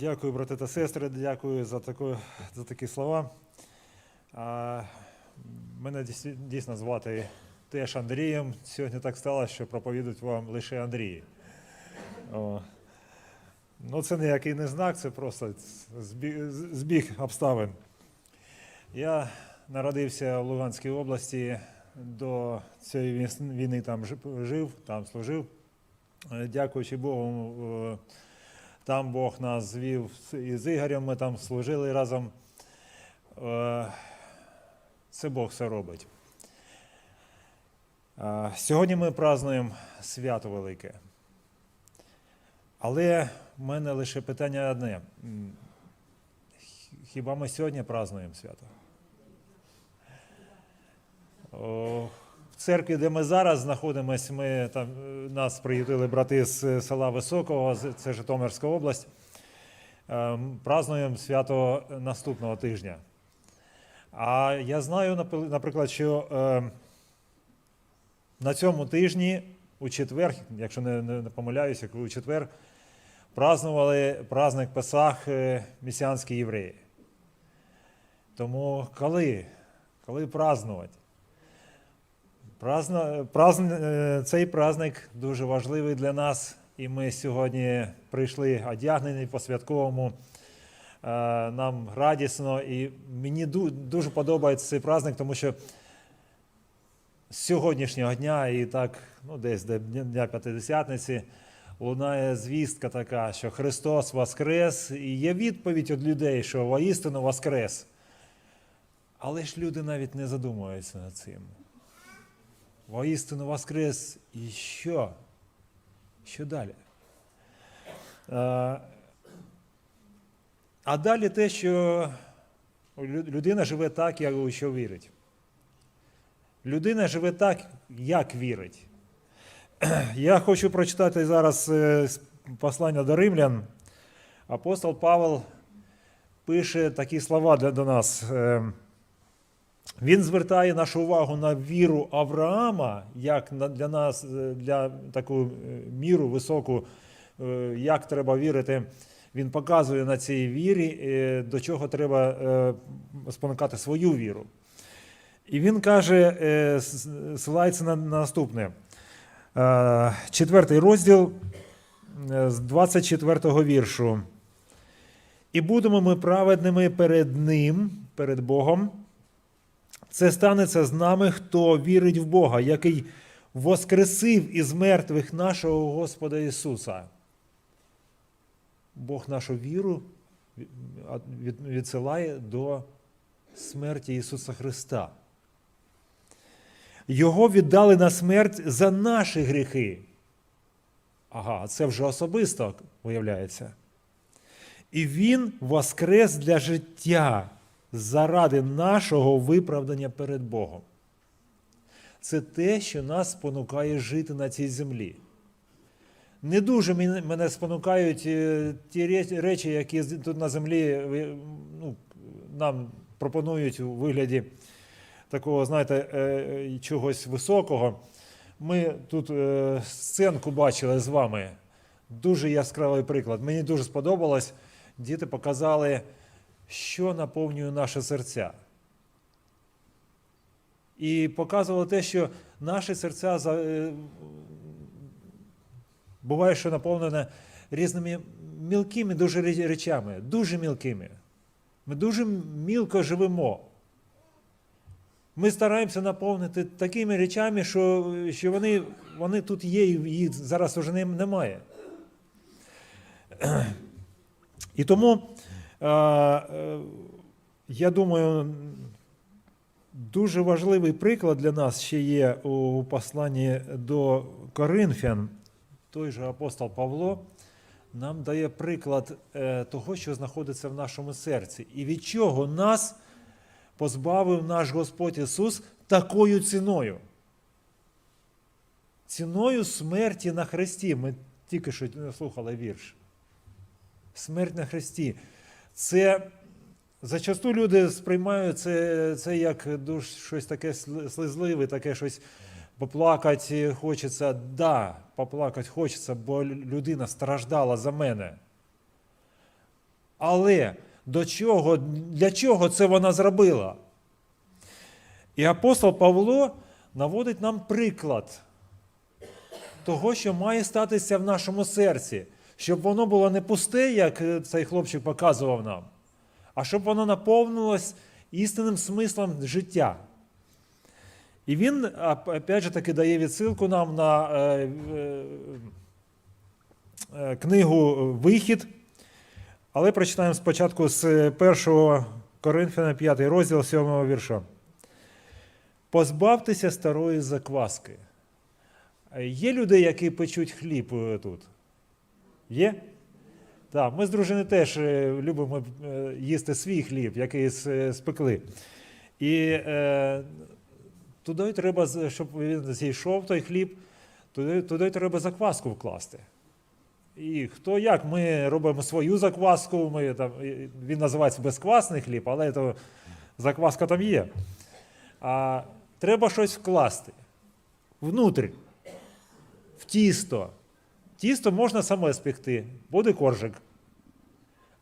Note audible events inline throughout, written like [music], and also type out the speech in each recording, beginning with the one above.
Дякую, брати та сестри, дякую за, таку, за такі слова. А, мене дійсно звати теж Андрієм. Сьогодні так сталося, що проповідують вам лише Андрії. О. Ну, це ніякий не знак, це просто збіг, обставин. Я народився в Луганській області, до цієї війни там жив, там служив. Дякуючи Богу, там Бог нас звів із Ігорем, ми там служили разом. Е, Це Бог все робить. Е, Сьогодні ми празднуємо свято велике. Але в мене лише питання одне. Хіба ми сьогодні празднуємо свято? О, В церкві, де ми зараз знаходимося, ми там е, нас приютили брати з села Високого, це Житомирська область. Е, м, Празднуємо свято наступного тижня. А я знаю, наприклад, що е, на цьому тижні, у четвер, якщо не, помиляюся, у четвер празднували праздник Песах е, месіанські євреї. Тому коли? Коли празднувати? Празна, празн, е, цей праздник дуже важливий для нас, і ми сьогодні прийшли одягнені по святковому. Е, Нам радісно, і мені дуже подобається цей праздник, тому що з сьогоднішнього дня і так, ну десь до Дня П'ятидесятниці, лунає звістка така, що Христос Воскрес, і є відповідь від людей, що воістину Воскрес. Але ж люди навіть не задумуються над цим. Воістину Воскрес і що? Що далі? А далі те, що людина живе так, як у що вірить. Людина живе так, як вірить. [clears throat] Я хочу прочитати зараз е, послання до римлян. Апостол Павел пише такі слова до нас. Він звертає нашу увагу на віру Авраама, як для нас, е, для таку е, міру високу, е, як треба вірити. Він показує на цій вірі, до чого треба спонукати свою віру. І він каже, ссилається на на наступне. Четвертий розділ з 24-го віршу. І будемо ми праведними перед Ним, перед Богом. Це станеться з нами, хто вірить в Бога, який воскресив із мертвих нашого Господа Ісуса. Бог нашу віру від- від- відсилає до смерті Ісуса Христа. Його віддали на смерть за наші гріхи. Ага, це вже особисто виявляється. І Він воскрес для життя заради нашого виправдання перед Богом. Це те, що нас спонукає жити на цій землі. Не дуже мене спонукають е, ті речі, які тут на землі е, ну, нам пропонують у вигляді такого, знаєте, е, чогось високого. Ми тут е, сценку бачили з вами. Дуже яскравий приклад. Мені дуже сподобалось. Діти показали, що наповнює наше серця. І показували те, що наші серця е, буває, що наповнене різними мілкими дуже речами, дуже мілкими. Ми дуже мілко живемо. Ми стараємося наповнити такими речами, що, що вони, вони тут є, і їх зараз нем- немає. [clears throat] І тому, я думаю, дуже важливий приклад для нас ще є у посланні до Коринфян. Той же апостол Павло нам дає приклад е, того, що знаходиться в нашому серці, і від чого нас позбавив наш Господь Ісус такою ціною. Ціною смерті на Христі. Ми тільки що слухали вірш. Смерть на Христі. Це зачасту люди сприймають це, це як дуже щось таке слизливе, таке щось поплакати хочеться. Да, поплакати хочеться, бо людина страждала за мене. Але до чого, для чого це вона зробила? І апостол Павло наводить нам приклад того, що має статися в нашому серці, щоб воно було не пусте, як е, цей хлопчик показував нам, а щоб воно наповнилось істинним смислом життя. І він, опять же таки, дає відсилку нам на е, е, е, книгу Вихід. Але прочитаємо спочатку з 1 Коринфяна 5 розділ 7 вірша. Позбавтеся старої закваски. Є люди, які печуть хліб е, тут? Є? Так, ми з дружиною теж е, любимо е, їсти свій хліб, який спекли. І е, туди треба, щоб він зійшов той хліб, туди, туди треба закваску вкласти. І хто як, ми робимо свою закваску, ми, там, він називається безквасний хліб, але то, закваска там є. А треба щось вкласти внутрі, в тісто. Тісто можна саме спекти, буде коржик.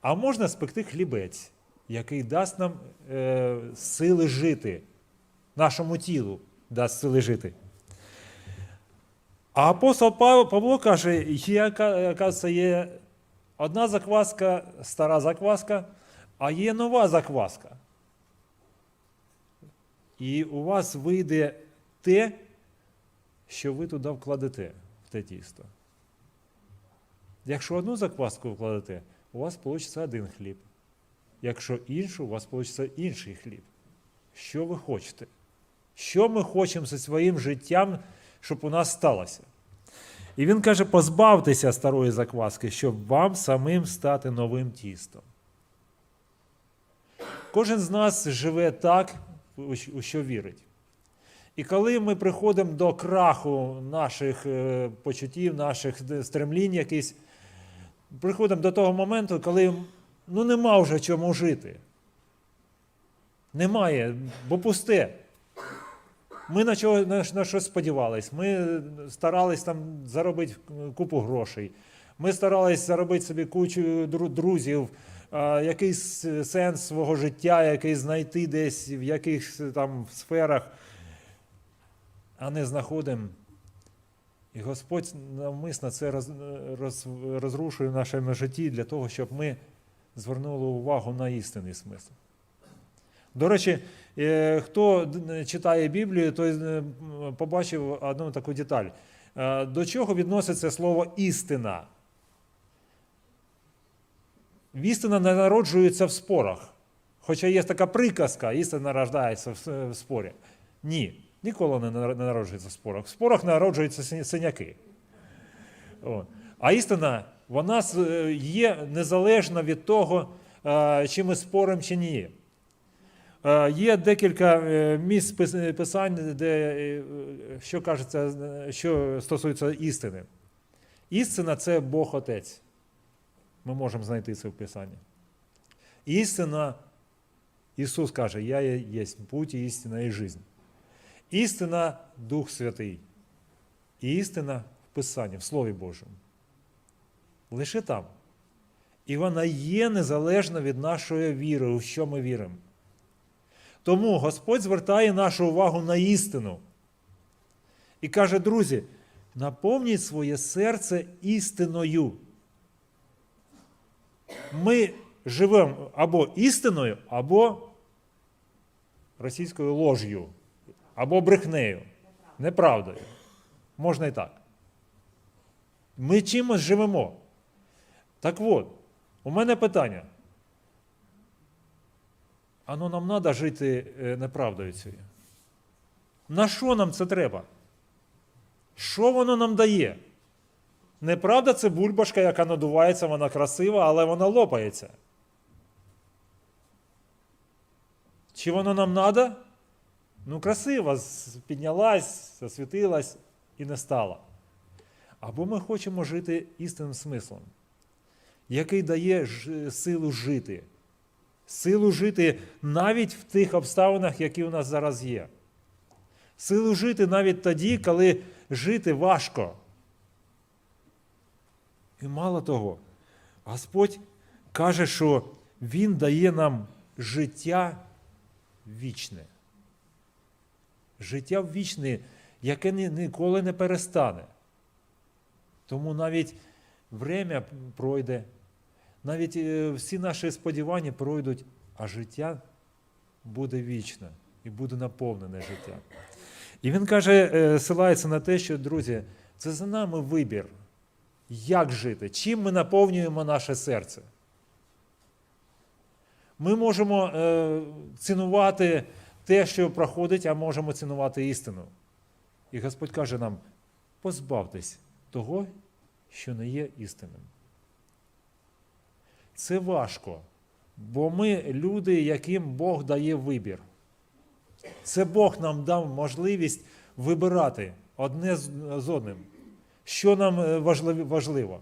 А можна спекти хлібець, який дасть нам е, сили жити, нашому тілу дасть сили жити. А апостол Павло каже, яка- є одна закваска, стара закваска, а є нова закваска. І у вас вийде те, що ви туди вкладете в те тісто. Якщо одну закваску вкладете, у вас вийде один хліб. Якщо іншу, у вас вийде інший хліб. Що ви хочете? Що ми хочемо зі своїм життям, щоб у нас сталося? І він каже: позбавтеся старої закваски, щоб вам самим стати новим тістом. Кожен з нас живе так, у що вірить. І коли ми приходимо до краху наших е, почуттів, наших стремлінь якісь, приходимо до того моменту, коли ну, нема вже чому жити. Немає, бо пусте. Ми на, чого, на, на щось сподівались. Ми старались там заробити купу грошей. Ми старались заробити собі кучу друзів, а, якийсь сенс свого життя, якийсь знайти десь в якихось там сферах, а не знаходимо. І Господь навмисно це роз, роз, розрушує в нашому житті для того, щоб ми звернули увагу на істинний смисл. До речі, е, хто читає Біблію, той е, побачив одну таку деталь. Е, До чого відноситься слово істина? Істина не народжується в спорах. Хоча є така приказка, істина с- в спорі. Ні, ніколи не народжується спорах. В спорах народжуються синяки. А істина, вона е, є незалежна від того, е, чи ми споримо, чи ні. Е, Є декілька місць писань, де що кажеться, що стосується істини. Істина це Бог Отець. Ми можемо знайти це в Писанні. Істина, Ісус каже, Я є путь, істина і жизнь. Істина Дух Святий. І істина в Писанні, в Слові Божому. Лише там. І вона є незалежна від нашої віри, у що ми віримо. Тому Господь звертає нашу увагу на істину. І каже, друзі, наповніть своє серце істиною. Ми живемо або істиною, або російською лож'ю, або брехнею, неправдою. Можна і так. Ми чимось живемо. Так от, у мене питання. А ну нам треба жити е, неправдою цією. На що нам це треба? Що воно нам дає? Неправда це бульбашка, яка надувається, вона красива, але вона лопається. Чи воно нам треба? Ну, красиво, піднялась, засвітилась і не стала. Або ми хочемо жити істинним смислом, який дає силу жити. Силу жити навіть в тих обставинах, які у нас зараз є. Силу жити навіть тоді, коли жити важко. І мало того, Господь каже, що Він дає нам життя вічне. Життя вічне, яке ніколи не перестане. Тому навіть время пройде, навіть е, всі наші сподівання пройдуть, а життя буде вічне і буде наповнене життя. І він каже, е, силається на те, що, друзі, це за нами вибір, як жити, чим ми наповнюємо наше серце. Ми можемо е, цінувати те, що проходить, а можемо цінувати істину. І Господь каже нам: позбавтесь того, що не є істинним. Це важко, бо ми люди, яким Бог дає вибір. Це Бог нам дав можливість вибирати одне з одним, що нам е, важливо.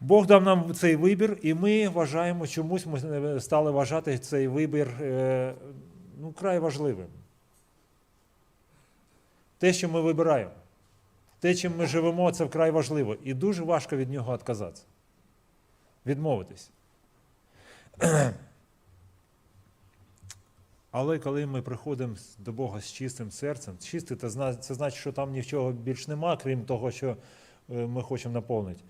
Бог дав нам цей вибір, і ми вважаємо, чомусь ми стали вважати цей вибір е, ну, край важливим. Те, що ми вибираємо, те, чим ми живемо, це вкрай важливо. І дуже важко від нього відказатися. Відмовитись. [clears throat] Але коли ми приходимо до Бога з чистим серцем, чистий, це значить, що там нічого більш нема, крім того, що е, ми хочемо наповнити.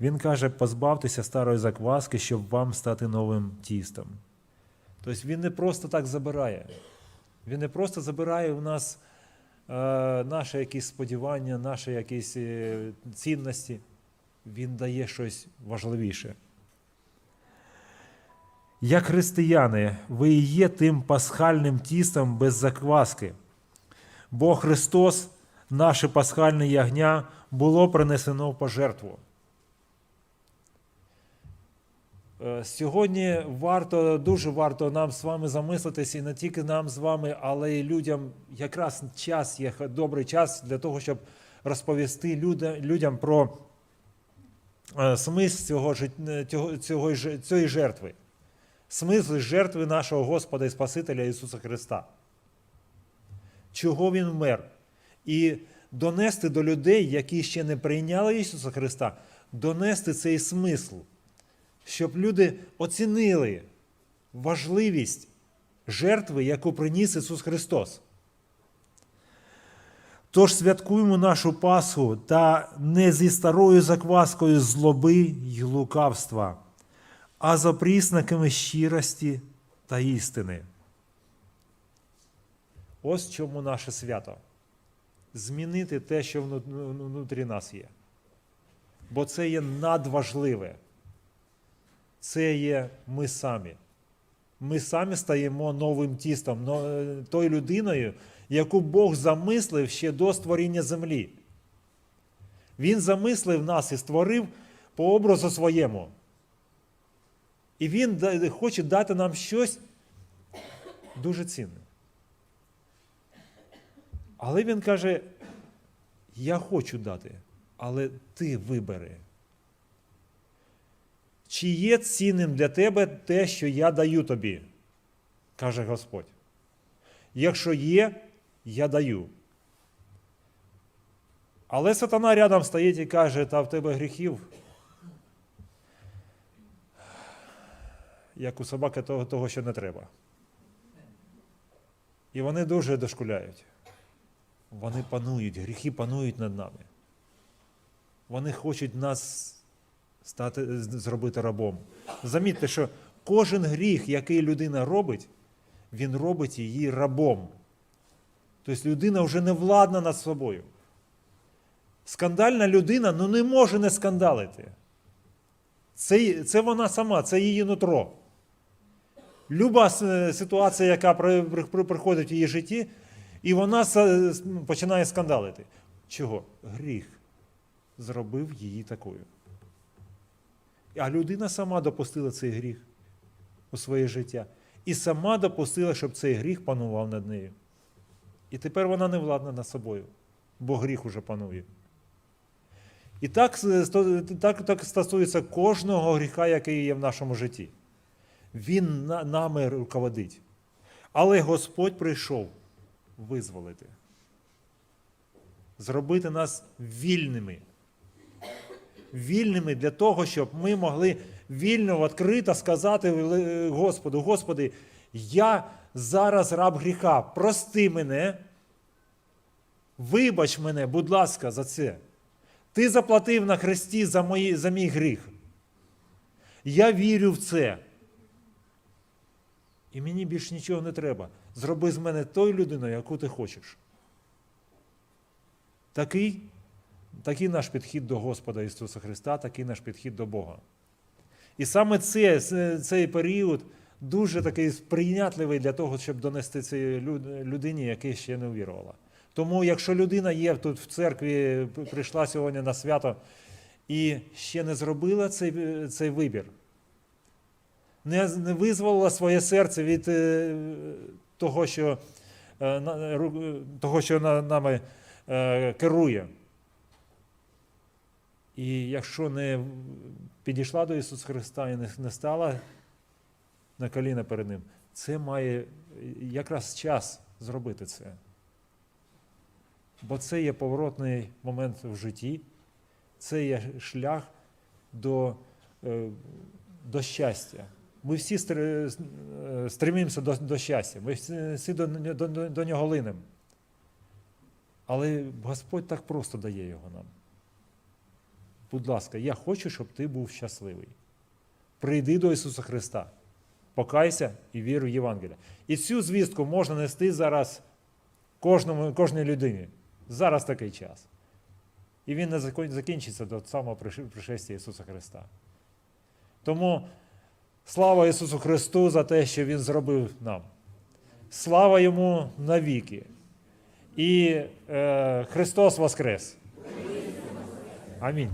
Він каже: позбавтеся старої закваски, щоб вам стати новим тістом. Тобто він не просто так забирає. Він не просто забирає у нас е, наші якісь сподівання, наші якісь е, цінності. Він дає щось важливіше. Як християни, ви і є тим пасхальним тістом без закваски. Бо Христос, наше пасхальне ягня, було принесено в пожертву. Е, Сьогодні варто, дуже варто нам з вами замислитися, і не тільки нам з вами, але й людям якраз час є добрий час для того, щоб розповісти людям, про е, смисл цього, е, цього, цієї жертви. Смисл жертви нашого Господа і Спасителя Ісуса Христа. Чого Він вмер? І донести до людей, які ще не прийняли Ісуса Христа, донести цей смисл, щоб люди оцінили важливість жертви, яку приніс Ісус Христос. Тож святкуємо нашу Пасху та не зі старою закваскою злоби й лукавства, а за пріснаками щирості та істини. Ось чому наше свято. Змінити те, що вну- вну- внутрі нас є. Бо це є надважливе. Це є ми самі. Ми самі стаємо новим тістом, е, тою людиною, яку Бог замислив ще до створіння землі. Він замислив нас і створив по образу своєму. І Він хоче дати нам щось дуже цінне. Але він каже: Я хочу дати, але ти вибери. Чи є цінним для тебе те, що я даю тобі? каже Господь. Якщо є, я даю. Але сатана рядом стоїть і каже, та в тебе гріхів, як у собаки того, того що не треба. І вони дуже дошкуляють. Вони панують, гріхи панують над нами. Вони хочуть нас стати, зробити рабом. Замітьте, що кожен гріх, який людина робить, він робить її рабом. Тобто людина вже не владна над собою. Скандальна людина ну, не може не скандалити. Це, це вона сама, це її нутро. Люба ситуація, яка при- при- при- приходить в її житті, і вона починає скандалити. Чого? Гріх зробив її такою. А людина сама допустила цей гріх у своє життя. І сама допустила, щоб цей гріх панував над нею. І тепер вона не владна над собою, бо гріх уже панує. І так, так, так стосується кожного гріха, який є в нашому житті. Він на- нами руководить. Але Господь прийшов визволити, зробити нас вільними. Вільними для того, щоб ми могли вільно, відкрито сказати е, Господу: Господи, я зараз раб гріха, прости мене, вибач мене, будь ласка, за це. Ти заплатив на хресті за, мої, за мій гріх. Я вірю в це. І мені більше нічого не треба. Зроби з мене тою людиною, яку ти хочеш. Такий, такий наш підхід до Господа Ісуса Христа, такий наш підхід до Бога. І саме це, це- цей період дуже такий сприйнятливий для того, щоб донести цій людині, яка ще не увірувала. Тому, якщо людина є тут в церкві, прийшла сьогодні на свято і ще не зробила цей, цей вибір, не, не визволила своє серце від е, того, що, е, того, що на, нами е, керує. І якщо не підійшла до Ісуса Христа і не, стала на коліна перед Ним, це має якраз час зробити це. Бо це є поворотний момент в житті, це є шлях до, е, до щастя. Ми всі е, стремимося до, до щастя, ми всі до, до, до нього линемо. Але Господь так просто дає його нам. Будь ласка, я хочу, щоб ти був щасливий. Прийди до Ісуса Христа, покайся і вір в Євангелія. І цю звістку можна нести зараз кожному, кожній людині. Зараз такий час. І він не закінчиться до самого пришестя Ісуса Христа. Тому слава Ісусу Христу за те, що Він зробив нам. Слава Йому навіки. І е, Христос Воскрес. Амінь.